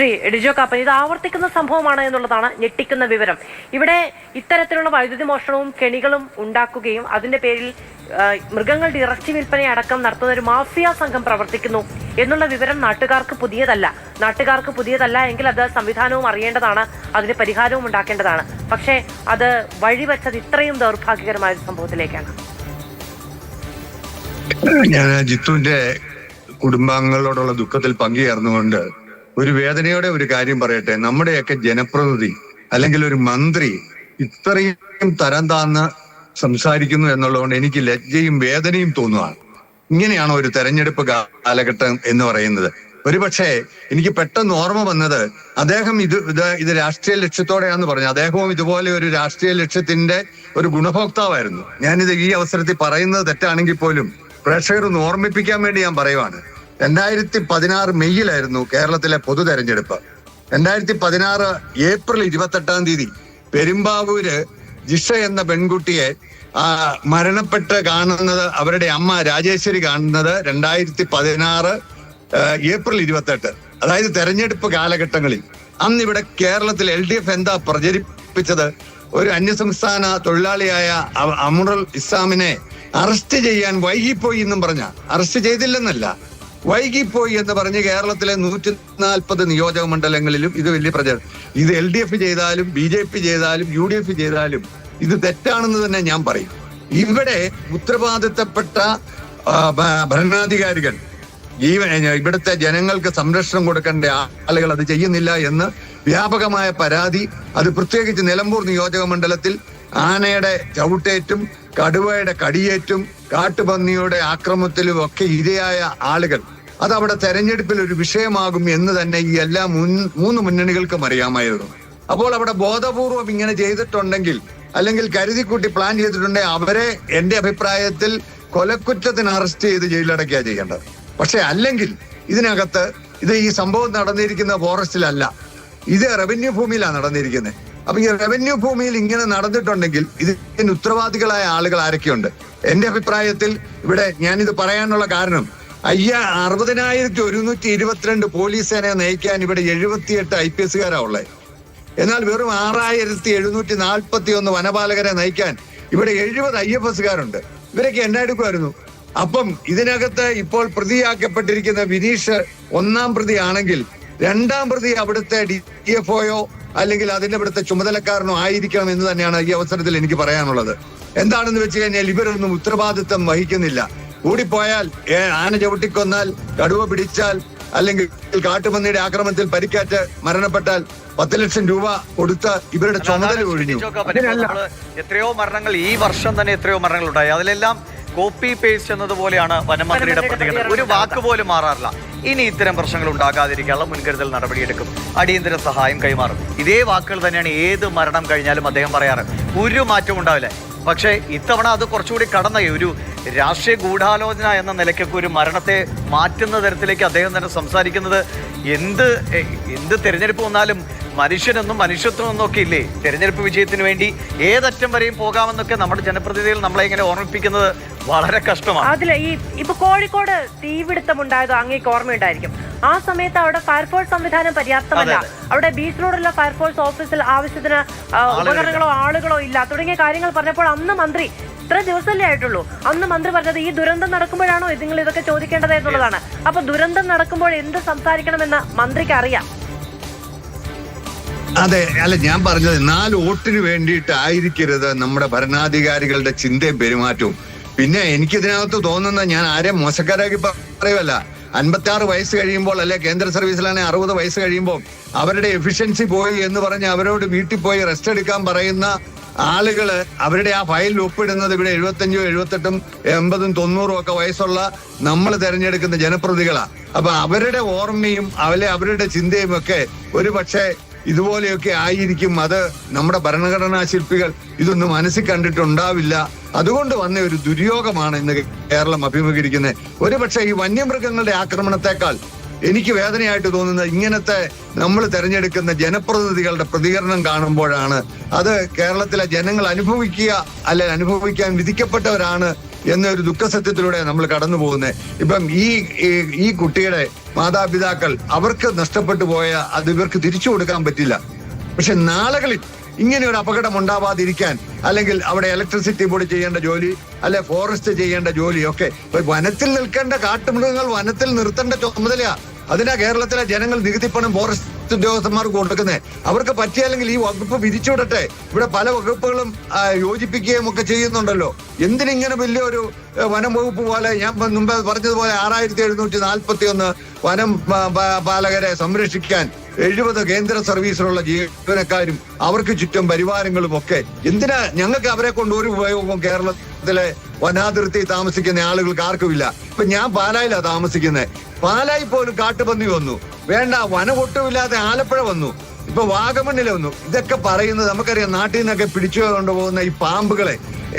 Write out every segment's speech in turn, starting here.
ശ്രീ ഡിജോ കാപ്പൻ ഇത് ആവർത്തിക്കുന്ന സംഭവമാണ് എന്നുള്ളതാണ് ഞെട്ടിക്കുന്ന വിവരം. ഇവിടെ ഇത്തരത്തിലുള്ള വൈദ്യുതി മോഷണവും കെണികളും ഉണ്ടാക്കുകയും അതിന്റെ പേരിൽ മൃഗങ്ങളുടെ ഇറച്ചി വിൽപ്പന അടക്കം നടത്തുന്ന ഒരു മാഫിയ സംഘം പ്രവർത്തിക്കുന്നു എന്നുള്ള വിവരം നാട്ടുകാർക്ക് പുതിയതല്ല. നാട്ടുകാർക്ക് പുതിയതല്ല എങ്കിൽ അത് സംവിധാനവും അറിയേണ്ടതാണ് അതിന് പരിഹാരവും ഉണ്ടാക്കേണ്ടതാണ്. പക്ഷേ അത് വഴിവെച്ചത് ഇത്രയും ദൗർഭാഗ്യകരമായ ഒരു സംഭവത്തിലേക്കാണ്. ഞാൻ ജിത്തുവിന്റെ കുടുംബാംഗങ്ങളോടുള്ള ദുഃഖത്തിൽ പങ്കുചേർന്നുകൊണ്ട് ഒരു വേദനയോടെ ഒരു കാര്യം പറയട്ടെ. നമ്മുടെയൊക്കെ ജനപ്രതിനിധി അല്ലെങ്കിൽ ഒരു മന്ത്രി ഇത്രയും തരം താന്ന് സംസാരിക്കുന്നു എന്നുള്ളതുകൊണ്ട് എനിക്ക് ലജ്ജയും വേദനയും തോന്നുകയാണ് ഇങ്ങനെയാണോ ഒരു തെരഞ്ഞെടുപ്പ് കാലഘട്ടം എന്ന് പറയുന്നത്. ഒരുപക്ഷെ എനിക്ക് പെട്ടെന്ന് ഓർമ്മ വന്നത് അദ്ദേഹം ഇത് ഇത് ഇത് രാഷ്ട്രീയ ലക്ഷ്യത്തോടെയാന്ന് പറഞ്ഞു. അദ്ദേഹവും ഇതുപോലെ ഒരു രാഷ്ട്രീയ ലക്ഷ്യത്തിന്റെ ഒരു ഗുണഭോക്താവായിരുന്നു. ഞാനിത് ഈ അവസരത്തിൽ പറയുന്നത് തെറ്റാണെങ്കിൽ പോലും പ്രേക്ഷകർ ഓർമ്മിപ്പിക്കാൻ വേണ്ടി ഞാൻ പറയുവാണ്. രണ്ടായിരത്തി പതിനാറ് മെയ്യിലായിരുന്നു കേരളത്തിലെ പൊതു തെരഞ്ഞെടുപ്പ്. രണ്ടായിരത്തി പതിനാറ് ഏപ്രിൽ ഇരുപത്തെട്ടാം തീയതി പെരുമ്പാവൂര് ജിഷ എന്ന പെൺകുട്ടിയെ ആ, മരണപ്പെട്ട് കാണുന്നത് അവരുടെ അമ്മ രാജേശ്വരി കാണുന്നത് രണ്ടായിരത്തി പതിനാറ് ഏപ്രിൽ ഇരുപത്തെട്ട്. അതായത് തെരഞ്ഞെടുപ്പ് കാലഘട്ടങ്ങളിൽ. അന്ന് ഇവിടെ കേരളത്തിൽ എൽ ഡി എഫ് എന്താ പ്രചരിപ്പിച്ചത്? ഒരു അന്യസംസ്ഥാന തൊഴിലാളിയായ അമുറുൽ ഇസ്ലാമിനെ അറസ്റ്റ് ചെയ്യാൻ വൈകിപ്പോയി എന്നും പറഞ്ഞ. അറസ്റ്റ് ചെയ്തില്ലെന്നല്ല. വൈകിപ്പോയി എന്ന് പറഞ്ഞ് കേരളത്തിലെ നൂറ്റി നാൽപ്പത് നിയോജക മണ്ഡലങ്ങളിലും ഇത് വലിയ പ്രചാരം ഇത് എൽ ഡി എഫ് ചെയ്താലും ബി ജെ പി ചെയ്താലും യു ഡി എഫ് ചെയ്താലും ഇത് തെറ്റാണെന്ന് തന്നെ ഞാൻ പറയും. ഇവിടെ ഉത്തരവാദിത്തപ്പെട്ട ഭരണാധികാരികൾ ജീവൻ ഇവിടുത്തെ ജനങ്ങൾക്ക് സംരക്ഷണം കൊടുക്കേണ്ട ആളുകൾ അത് ചെയ്യുന്നില്ല എന്ന് വ്യാപകമായ പരാതി. അത് പ്രത്യേകിച്ച് നിലമ്പൂർ നിയോജക മണ്ഡലത്തിൽ ആനയുടെ ചവിട്ടേറ്റും കടുവയുടെ കടിയേറ്റും കാട്ടുപന്നിയുടെ ആക്രമത്തിലും ഒക്കെ ഇരയായ ആളുകൾ. അത് അവിടെ തെരഞ്ഞെടുപ്പിൽ ഒരു വിഷയമാകും എന്ന് തന്നെ ഈ എല്ലാ മൂന്ന് മുന്നണികൾക്കും അറിയാമായിരുന്നു. അപ്പോൾ അവിടെ ബോധപൂർവം ഇങ്ങനെ ചെയ്തിട്ടുണ്ടെങ്കിൽ അല്ലെങ്കിൽ കരുതിക്കൂട്ടി പ്ലാൻ ചെയ്തിട്ടുണ്ടെങ്കിൽ അവരെ എന്റെ അഭിപ്രായത്തിൽ കൊലക്കുറ്റത്തിന് അറസ്റ്റ് ചെയ്ത് ജയിലടക്കുക ചെയ്യേണ്ടത്. പക്ഷെ അല്ലെങ്കിൽ ഇതിനകത്ത് ഇത് ഈ സംഭവം നടന്നിരിക്കുന്ന ഫോറസ്റ്റിലല്ല ഇത് റവന്യൂ ഭൂമിയിലാണ് നടന്നിരിക്കുന്നത് അപ്പൊ ഈ റവന്യൂ ഭൂമിയിൽ ഇങ്ങനെ നടന്നിട്ടുണ്ടെങ്കിൽ ഇതിന് ഉത്തരവാദികളായ ആളുകൾ ആരൊക്കെയുണ്ട്? എന്റെ അഭിപ്രായത്തിൽ ഇവിടെ ഞാനിത് പറയാനുള്ള കാരണം അയ്യ അറുപതിനായിരത്തി ഒരുന്നൂറ്റി ഇരുപത്തിരണ്ട് പോലീസ് സേനയെ നയിക്കാൻ ഇവിടെ എഴുപത്തിയെട്ട് ഐ പി എസുകാരാ ഉള്ളത് എന്നാൽ വെറും ആറായിരത്തി എഴുന്നൂറ്റി നാൽപ്പത്തി ഒന്ന് വനപാലകരെ നയിക്കാൻ ഇവിടെ എഴുപത് ഐ എഫ് എസുകാരുണ്ട് ഇവരൊക്കെ എന്നാ എടുക്കുമായിരുന്നു അപ്പം ഇതിനകത്ത് ഇപ്പോൾ പ്രതിയാക്കപ്പെട്ടിരിക്കുന്ന വിനീഷ് ഒന്നാം പ്രതിയാണെങ്കിൽ രണ്ടാം പ്രതി അവിടുത്തെ ഡി എഫ് ഒയോ അല്ലെങ്കിൽ അതിന്റെ ഇവിടുത്തെ ചുമതലക്കാരനോ ആയിരിക്കണം എന്ന് തന്നെയാണ് ഈ അവസരത്തിൽ എനിക്ക് പറയാനുള്ളത്. എന്താണെന്ന് വെച്ച് കഴിഞ്ഞാൽ ഇവരൊന്നും ഉത്തരവാദിത്തം വഹിക്കുന്നില്ല. കൂടിപ്പോയാൽ ആന ചവിട്ടിക്കൊന്നാൽ കടുവ പിടിച്ചാൽ അല്ലെങ്കിൽ കാട്ടുമന്നിയുടെ ആക്രമണത്തിൽ പരിക്കേറ്റ് മരണപ്പെട്ടാൽ പത്ത് ലക്ഷം രൂപ കൊടുത്ത ഇവരുടെ ചുമതല ഒഴിഞ്ഞു. എത്രയോ മരണങ്ങൾ ഈ വർഷം തന്നെ എത്രയോ മരണങ്ങൾ ഉണ്ടായി അതിലെല്ലാം കോപ്പി പേസ്റ്റ് എന്നതുപോലെയാണ് വനമന്ത്രിയുടെ പ്രതികരണം. ഒരു വാക്ക് പോലും മാറാറില്ല. ഇനി ഇത്തരം പ്രശ്നങ്ങൾ ഉണ്ടാകാതിരിക്കാനുള്ള മുൻകരുതൽ നടപടിയെടുക്കും. അടിയന്തര സഹായം കൈമാറും. ഇതേ വാക്കുകൾ തന്നെയാണ് ഏത് മരണം കഴിഞ്ഞാലും അദ്ദേഹം പറയാറ്. ഒരു മാറ്റവും ഉണ്ടാവില്ല. പക്ഷേ ഇത്തവണ അത് കുറച്ചുകൂടി കടന്ന ഒരു രാഷ്ട്രീയ ഗൂഢാലോചന എന്ന നിലയ്ക്കൊക്കെ ഒരു മരണത്തെ മാറ്റുന്ന തരത്തിലേക്ക് അദ്ദേഹം തന്നെ സംസാരിക്കുന്നത് എന്ത് എന്ത് തിരഞ്ഞെടുപ്പ് വന്നാലും മനുഷ്യനെന്നും മനുഷ്യത്വം എന്നും ഒക്കെ ഇല്ലേ? തെരഞ്ഞെടുപ്പ് വിജയത്തിന് വേണ്ടി ഏതറ്റം വരെയും പോകാമെന്നൊക്കെ നമ്മുടെ ജനപ്രതിനിധികൾ നമ്മളെ ഇങ്ങനെ ഓർമ്മിപ്പിക്കുന്നത് വളരെ കഷ്ടമാണ്. അതിൽ ഈ ഇപ്പൊ കോഴിക്കോട് തീപിടുത്തം ഉണ്ടായത് അങ്ങേക്ക് ഓർമ്മയുണ്ടായിരിക്കും. ആ സമയത്ത് അവിടെ ഫയർഫോഴ്സ് സംവിധാനം പര്യാപ്തമല്ല. അവിടെ ബീച്ച് റോഡിലെ ഫയർഫോഴ്സ് ഓഫീസിൽ ആവശ്യത്തിന് ഉപകരണങ്ങളോ ആളുകളോ ഇല്ല. തുടങ്ങിയ കാര്യങ്ങൾ പറഞ്ഞപ്പോൾ അന്ന് മന്ത്രി ഇത്ര ദിവസമല്ലേ ആയിട്ടുള്ളൂ. അന്ന് മന്ത്രി പറഞ്ഞത് ഈ ദുരന്തം നടക്കുമ്പോഴാണോ നിങ്ങൾ ഇതൊക്കെ ചോദിക്കേണ്ടത് എന്നുള്ളതാണ്. അപ്പൊ ദുരന്തം നടക്കുമ്പോൾ എന്ത് സംസാരിക്കണമെന്ന് മന്ത്രിക്ക് അറിയാം. അതെ അല്ല ഞാൻ പറഞ്ഞത് നാല് വോട്ടിന് വേണ്ടിയിട്ടായിരിക്കരുത് നമ്മുടെ ഭരണാധികാരികളുടെ ചിന്തയും പെരുമാറ്റവും. പിന്നെ എനിക്കിതിനകത്ത് തോന്നുന്ന ഞാൻ ആരെയും മോശക്കാരാക്കി പറയുമല്ല അൻപത്തി ആറ് വയസ്സ് കഴിയുമ്പോൾ അല്ലെ കേന്ദ്ര സർവീസിലാണെങ്കിൽ അറുപത് വയസ്സ് കഴിയുമ്പോൾ അവരുടെ എഫിഷ്യൻസി പോയി എന്ന് പറഞ്ഞ് അവരോട് വീട്ടിൽ പോയി റെസ്റ്റ് എടുക്കാൻ പറയുന്ന ആളുകൾ അവരുടെ ആ ഫയലിൽ ഒപ്പിടുന്നത് ഇവിടെ എഴുപത്തഞ്ചോ എഴുപത്തെട്ടും എൺപതും തൊണ്ണൂറും ഒക്കെ വയസ്സുള്ള നമ്മൾ തെരഞ്ഞെടുക്കുന്ന ജനപ്രതികളാ അപ്പൊ അവരുടെ ഓർമ്മയും അവരെ അവരുടെ ചിന്തയും ഒക്കെ ഒരു പക്ഷേ ഇതുപോലെയൊക്കെ ആയിരിക്കും അത് നമ്മുടെ ഭരണഘടനാ ശില്പികൾ ഇതൊന്നും മനസ്സിൽ കണ്ടിട്ടുണ്ടാവില്ല. അതുകൊണ്ട് വന്ന ഒരു ദുര്യോഗമാണ് ഇന്ന് കേരളം അഭിമുഖീകരിക്കുന്നത്. ഒരുപക്ഷെ ഈ വന്യമൃഗങ്ങളുടെ ആക്രമണത്തെക്കാൾ എനിക്ക് വേദനയായിട്ട് തോന്നുന്നത് ഇങ്ങനത്തെ നമ്മൾ തിരഞ്ഞെടുക്കുന്ന ജനപ്രതിനിധികളുടെ പ്രതികരണം കാണുമ്പോഴാണ്. അത് കേരളത്തിലെ ജനങ്ങൾ അനുഭവിക്കുക അല്ലെ അനുഭവിക്കാൻ വിധിക്കപ്പെട്ടവരാണ് എന്നൊരു ദുഃഖസത്യത്തിലൂടെ നമ്മൾ കടന്നു പോകുന്നത് ഇപ്പം ഈ- ഈ കുട്ടിയുടെ മാതാപിതാക്കൾ അവർക്ക് നഷ്ടപ്പെട്ടു പോയ അത് ഇവർക്ക് തിരിച്ചു കൊടുക്കാൻ പറ്റില്ല. പക്ഷെ നാളുകളിൽ ഇങ്ങനെ ഒരു അപകടം ഉണ്ടാവാതിരിക്കാൻ അല്ലെങ്കിൽ അവിടെ ഇലക്ട്രിസിറ്റി ബോർഡ് ചെയ്യേണ്ട ജോലി അല്ലെ ഫോറസ്റ്റ് ചെയ്യേണ്ട ജോലിയൊക്കെ ഒക്കെ വനത്തിൽ നിൽക്കേണ്ട കാട്ടുമൃഗങ്ങൾ വനത്തിൽ നിർത്തേണ്ട ചുമതലയാ. അതിനാ കേരളത്തിലെ ജനങ്ങൾ നികുതിപ്പണം ഫോറസ്റ്റ് ഉദ്യോഗസ്ഥന്മാർക്ക് കൊടുക്കുന്നത് അവർക്ക് പറ്റിയല്ലെങ്കിൽ ഈ വകുപ്പ് വിരിച്ചുവിടട്ടെ ഇവിടെ പല വകുപ്പുകളും യോജിപ്പിക്കുകയും ഒക്കെ ചെയ്യുന്നുണ്ടല്ലോ. എന്തിനിങ്ങനെ വലിയൊരു വനം വകുപ്പ് പോലെ ഞാൻ മുമ്പ് പറഞ്ഞതുപോലെ ആറായിരത്തി എഴുന്നൂറ്റി നാൽപ്പത്തി ഒന്ന് വനം പാലകരെ സംരക്ഷിക്കാൻ എഴുപത് കേന്ദ്ര സർവീസിലുള്ള ജീവനക്കാരും അവർക്ക് ചുറ്റും പരിവാരങ്ങളും ഒക്കെ. എന്തിനാ ഞങ്ങൾക്ക് അവരെ കൊണ്ട് ഒരു ഉപയോഗവും കേരളത്തിലെ വനാതിർത്തി താമസിക്കുന്ന ആളുകൾക്ക് ആർക്കുമില്ല. ഇപ്പൊ ഞാൻ പാലായിലാ താമസിക്കുന്നത് പാലായി പോലും കാട്ടുപന്നി വന്നു. വേണ്ട വനവൊട്ടുമില്ലാതെ ആലപ്പുഴ വന്നു. ഇപ്പൊ വാഗമണ്ണിൽ വന്നു. ഇതൊക്കെ പറയുന്നത് നമുക്കറിയാം. നാട്ടിൽ നിന്നൊക്കെ പിടിച്ചു കൊണ്ടുപോകുന്ന ഈ പാമ്പുകളെ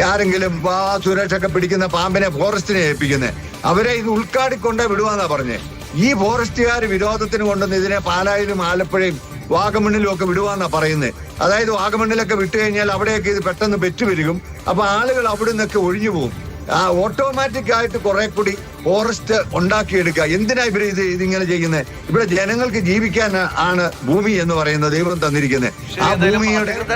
ആരെങ്കിലും ആ സുരക്ഷ ഒക്കെ പിടിക്കുന്ന പാമ്പിനെ ഫോറസ്റ്റിനെ ഏൽപ്പിക്കുന്നത് അവരെ ഇത് ഉൾക്കാടിക്കൊണ്ടേ വിടുവാന്നാ പറഞ്ഞേ. ഈ ഫോറസ്റ്റുകാർ വിരോധത്തിന് കൊണ്ടുവന്ന് ഇതിനെ പാലായിലും ആലപ്പുഴയും വാഗമണ്ണിലും ഒക്കെ വിടുവാന്നാ പറയുന്നത് അതായത് വാഗമണ്ണിലൊക്കെ വിട്ടു കഴിഞ്ഞാൽ അവിടെയൊക്കെ ഇത് പെട്ടെന്ന് പെറ്റുവരികും അപ്പൊ ആളുകൾ അവിടെ നിന്നൊക്കെ ഒഴിഞ്ഞു പോകും ആ ഓട്ടോമാറ്റിക് ആയിട്ട് കുറെ കൂടി ഫോറസ്റ്റ് ഉണ്ടാക്കിയെടുക്കുക. എന്തിനാ ഇവർ ഇത് ഇതിങ്ങനെ ചെയ്യുന്നത് ഇവിടെ ജനങ്ങൾക്ക് ജീവിക്കാൻ ആണ് ഭൂമി എന്ന് പറയുന്നത് ദൈവം തന്നിരിക്കുന്നത് ആ ഭൂമിയുടെ